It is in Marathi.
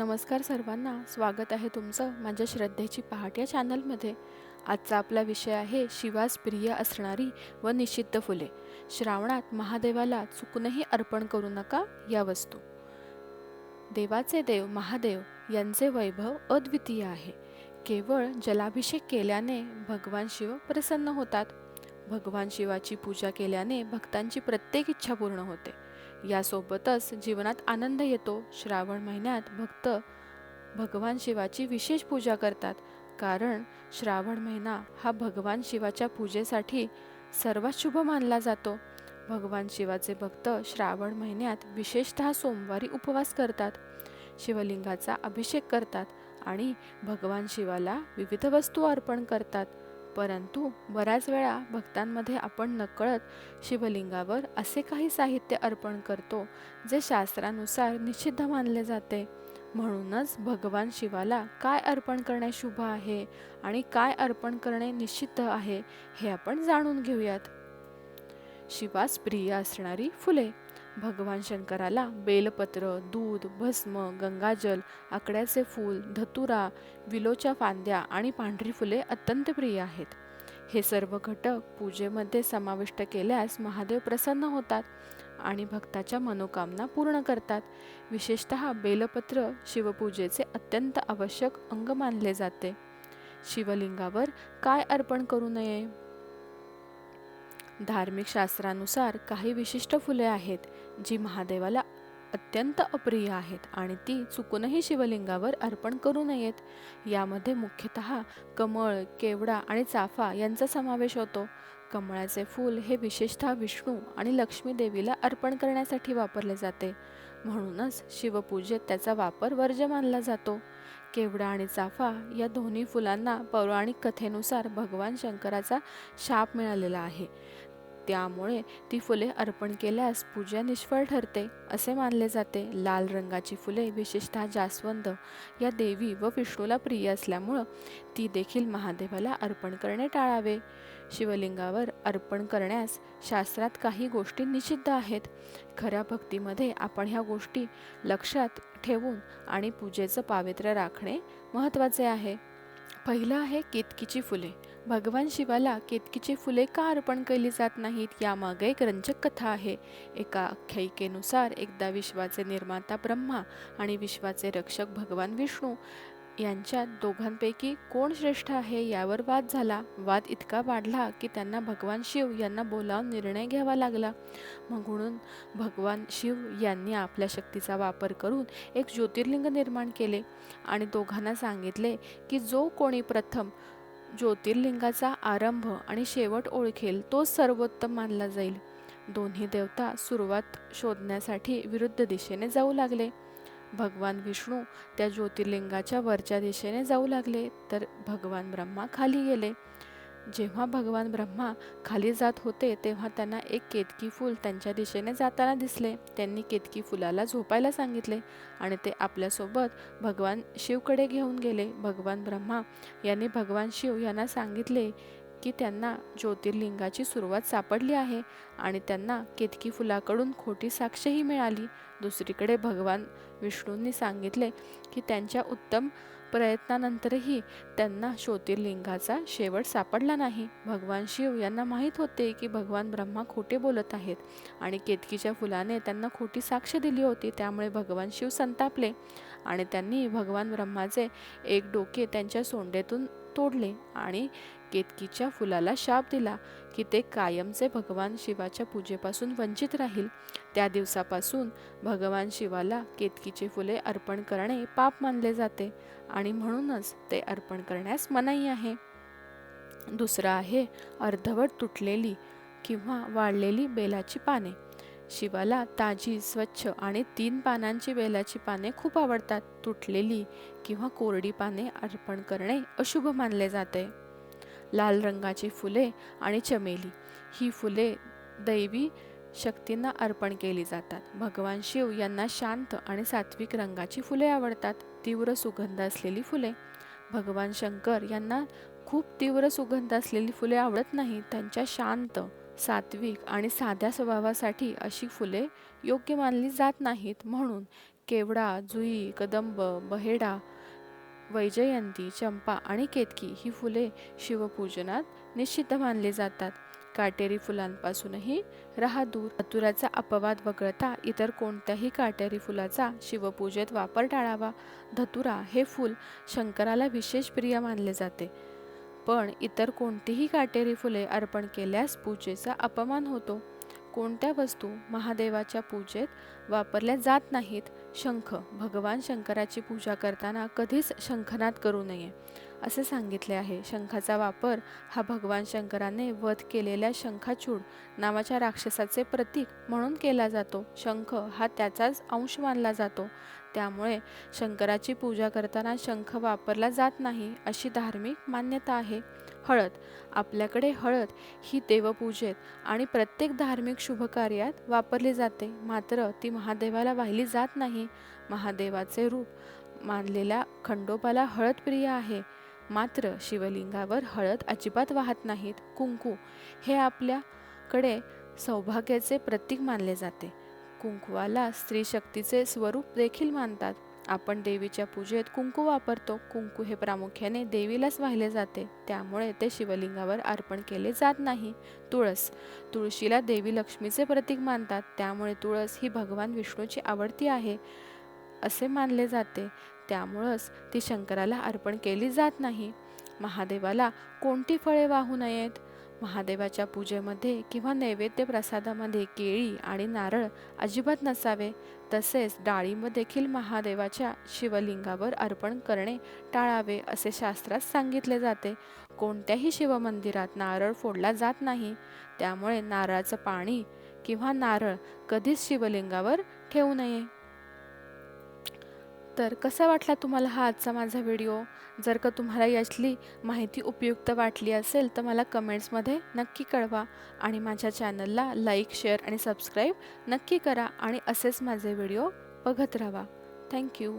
नमस्कार सर्वांना. स्वागत आहे तुमचं माझ्या श्रद्धेची पहाट या चॅनलमध्ये. आजचा आपला विषय आहे शिवास प्रिय असणारी व निषिद्ध फुले. श्रावणात महादेवाला चुकूनही अर्पण करू नका या वस्तू. देवाचे देव महादेव यांचे वैभव अद्वितीय आहे. केवळ जलाभिषेक केल्याने भगवान शिव प्रसन्न होतात. भगवान शिवाची पूजा केल्याने भक्तांची प्रत्येक इच्छा पूर्ण होते. यासोबतच जीवनात आनंद येतो. श्रावण महिन्यात भक्त भगवान शिवाची विशेष पूजा करतात. कारण श्रावण महिना हा भगवान शिवाच्या पूजेसाठी सर्वात शुभ मानला जातो. भगवान शिवाचे भक्त श्रावण महिन्यात विशेषतः सोमवारी उपवास करतात. शिवलिंगाचा अभिषेक करतात आणि भगवान शिवाला विविध वस्तू अर्पण करतात. परंतु बऱ्याच वेळा भक्तांमध्ये आपण नकळत शिवलिंगावर असे काही साहित्य अर्पण करतो जे शास्त्रानुसार निषिद्ध मानले जाते. म्हणूनच भगवान शिवाला काय अर्पण करणे शुभ आहे आणि काय अर्पण करणे निषिद्ध आहे हे आपण जाणून घेऊयात. शिवास प्रिय असणारी फुले भगवान शंकराला बेलपत्र दूध भस्म गंगाजल आकड्याचे फूल धतुरा विलोच्या फांद्या आणि पांढरी फुले अत्यंत प्रिय आहेत. हे सर्व घटक पूजेमध्ये समाविष्ट केल्यास महादेव प्रसन्न होतात आणि भक्ताच्या मनोकामना पूर्ण करतात. विशेषत बेलपत्र शिवपूजेचे अत्यंत आवश्यक अंग मानले जाते. शिवलिंगावर काय अर्पण करू नये? धार्मिक शास्त्रानुसार काही विशिष्ट फुले आहेत जी महादेवाला अत्यंत अप्रिय आहेत आणि ती चुकूनही शिवलिंगावर अर्पण करू नयेत. यामध्ये मुख्यतः कमळ केवडा आणि चाफा यांचा समावेश होतो. कमळाचे फूल हे विशेषतः विष्णू आणि लक्ष्मी देवीला अर्पण करण्यासाठी वापरले जाते. म्हणूनच शिवपूजेत त्याचा वापर वर्ज्य मानला जातो. केवडा आणि चाफा या दोन्ही फुलांना पौराणिक कथेनुसार भगवान शंकराचा शाप मिळालेला आहे. त्यामुळे ती फुले अर्पण केल्यास पूजा निष्फळ ठरते असे मानले जाते. लाल रंगाची फुले विशेषतः जास्वंद या देवी व विष्णूला प्रिय असल्यामुळं ती देखील महादेवाला अर्पण करणे टाळावे. शिवलिंगावर अर्पण करण्यास शास्त्रात काही गोष्टी निषिद्ध आहेत. खऱ्या भक्तीमध्ये आपण ह्या गोष्टी लक्षात ठेवून आणि पूजेचं पावित्र्य राखणे महत्त्वाचे आहे. पहिलं आहे केतकीची फुले. भगवान शिवाला केतकीची फुले का अर्पण केली जात नाहीत यामागे एक रंजक कथा आहे. एका आख्यायिकेनुसार एकदा विश्वाचे निर्माता ब्रह्मा आणि विश्वाचे रक्षक भगवान विष्णू यांच्या दोघांपैकी कोण श्रेष्ठ आहे यावर वाद झाला. वाद इतका वाढला की त्यांना भगवान शिव यांना बोलावून निर्णय घ्यावा लागला. म्हणून भगवान शिव यांनी आपल्या शक्तीचा वापर करून एक ज्योतिर्लिंग निर्माण केले आणि दोघांना सांगितले की जो कोणी प्रथम ज्योतिर्लिंगाचा आरंभ आणि शेवट ओळखेल तोच सर्वोत्तम मानला जाईल. दोन्ही देवता सुरुवात शोधण्यासाठी विरुद्ध दिशेने जाऊ लागले. भगवान विष्णू त्या ज्योतिर्लिंगाच्या वरच्या दिशेने जाऊ लागले तर भगवान ब्रह्मा खाली गेले. जेव्हा भगवान ब्रह्मा खाली जात होते तेव्हा त्यांना एक केतकी फूल त्यांच्या दिशेने जाताना दिसले. त्यांनी केतकी फुलाला झोपायला सांगितले आणि ते आपल्यासोबत भगवान शिवकडे घेऊन गेले. भगवान ब्रह्मा यांनी भगवान शिव यांना सांगितले की त्यांना ज्योतिर्लिंगाची सुरुवात सापडली आहे आणि त्यांना केतकी फुलाकडून खोटी साक्षही मिळाली. दुसरीकडे भगवान विष्णूंनी सांगितले की त्यांच्या उत्तम प्रयत्नानंतरही त्यांना ज्योतिर्लिंगाचा शेवट सापडला नाही. भगवान शिव यांना माहीत होते की भगवान ब्रह्मा खोटे बोलत आहेत आणि केतकीच्या फुलाने त्यांना खोटी साक्ष दिली होती त्यामुळे भगवान शिव संतापले आणि त्यांनी भगवान ब्रह्माचे एक डोके त्यांच्या सोंडेतून तोडले आणि केतकीच्या फुलाला शाप दिला की ते कायमचे भगवान शिवाच्या पूजेपासून वंचित राहील. त्या दिवसापासून भगवान शिवाला केतकीचे फुले अर्पण करणे पाप मानले जाते आणि म्हणूनच ते अर्पण करण्यास मनाई आहे. दुसरं आहे अर्धवट तुटलेली किंवा वाळलेली बेलाची पाने. शिवाला ताजी स्वच्छ आणि तीन पानांची बेलाची पाने खूप आवडतात. तुटलेली किंवा कोरडी पाने अर्पण करणे अशुभ मानले जाते. लाल रंगाची फुले आणि चमेली ही फुले दैवी शक्तींना अर्पण केली जातात. भगवान शिव यांना शांत आणि सात्विक रंगाची फुले आवडतात. तीव्र सुगंध असलेली फुले. भगवान शंकर यांना खूप तीव्र सुगंध असलेली फुले आवडत नाही. त्यांच्या शांत सात्विक आणि साध्या स्वभावासाठी अशी फुले योग्य मानली जात नाहीत. म्हणून केवडा जुई कदंब बहेडा वैजयंती चंपा आणि केतकी ही फुले शिवपूजनात निश्चित मानली जातात. काटेरी फुलांपासूनही राहा दूर धतुराचा अपवाद वगळता इतर कोणत्याही काटेरी फुलाचा शिवपूजेत वापर टाळावा. धतुरा हे फूल शंकराला विशेष प्रिय मानले जाते. पण इतर कोणतीही काटेरी फुले अर्पण केल्यास पूजेचा अपमान होतो. कोणत्या वस्तू महादेवाच्या पूजेत वापरल्या जात नाहीत? शंख. भगवान शंकराची पूजा करताना कधीच शंखनाद करू नये. असे सांगितले आहे. शंखाचा वापर हा भगवान शंकराने वध केलेल्या शंखाचूड नावाच्या राक्षसाचे प्रतीक म्हणून केला जातो. शंख हा त्याचाच अंश मानला जातो. त्यामुळे शंकराची पूजा करताना शंख वापरला जात नाही अशी धार्मिक मान्यता आहे. हळद. आपल्याकडे हळद ही देवपूजेत आणि प्रत्येक धार्मिक शुभकार्यात वापरली जाते. मात्र ती महादेवाला वाहिली जात नाही. महादेवाचे रूप मानलेल्या खंडोबाला हळद प्रिय आहे. मात्र शिवलिंगावर हळद अजिबात वाहत नाहीत. कुंकू हे आपल्याकडे सौभाग्याचे प्रतीक मानले जाते. कुंकुवाला स्त्री शक्तीचे स्वरूप देखील मानतात. आपण देवीच्या पूजेत कुंकू वापरतो. कुंकू हे प्रामुख्याने देवीलाच वाहिले जाते. त्यामुळे ते शिवलिंगावर अर्पण केले जात नाही. तुळस तुळशीला देवी लक्ष्मीचे प्रतीक मानतात. त्यामुळे तुळस ही भगवान विष्णूची आवडती आहे असे मानले जाते. त्यामुळंच ती शंकराला अर्पण केली जात नाही. महादेवाला कोणती फळे वाहू नयेत? महादेवाच्या पूजेमध्ये किंवा नैवेद्य प्रसादामध्ये केळी आणि नारळ अजिबात नसावे. तसेच डाळिंब देखील महादेवाच्या शिवलिंगावर अर्पण करणे टाळावे असे शास्त्रात सांगितले जाते. कोणत्याही शिवमंदिरात नारळ फोडला जात नाही. त्यामुळे नारळाचं पाणी किंवा नारळ कधीच शिवलिंगावर ठेवू नये. तर कसा वाटला तुम्हाला हा आजचा माझा व्हिडिओ? जर का तुम्हाला यातली माहिती उपयुक्त वाटली असेल तर मला कमेंट्समध्ये नक्की कळवा आणि माझ्या चॅनलला लाईक शेअर आणि सबस्क्राईब नक्की करा आणि असेच माझे व्हिडिओ बघत राहा. थँक्यू.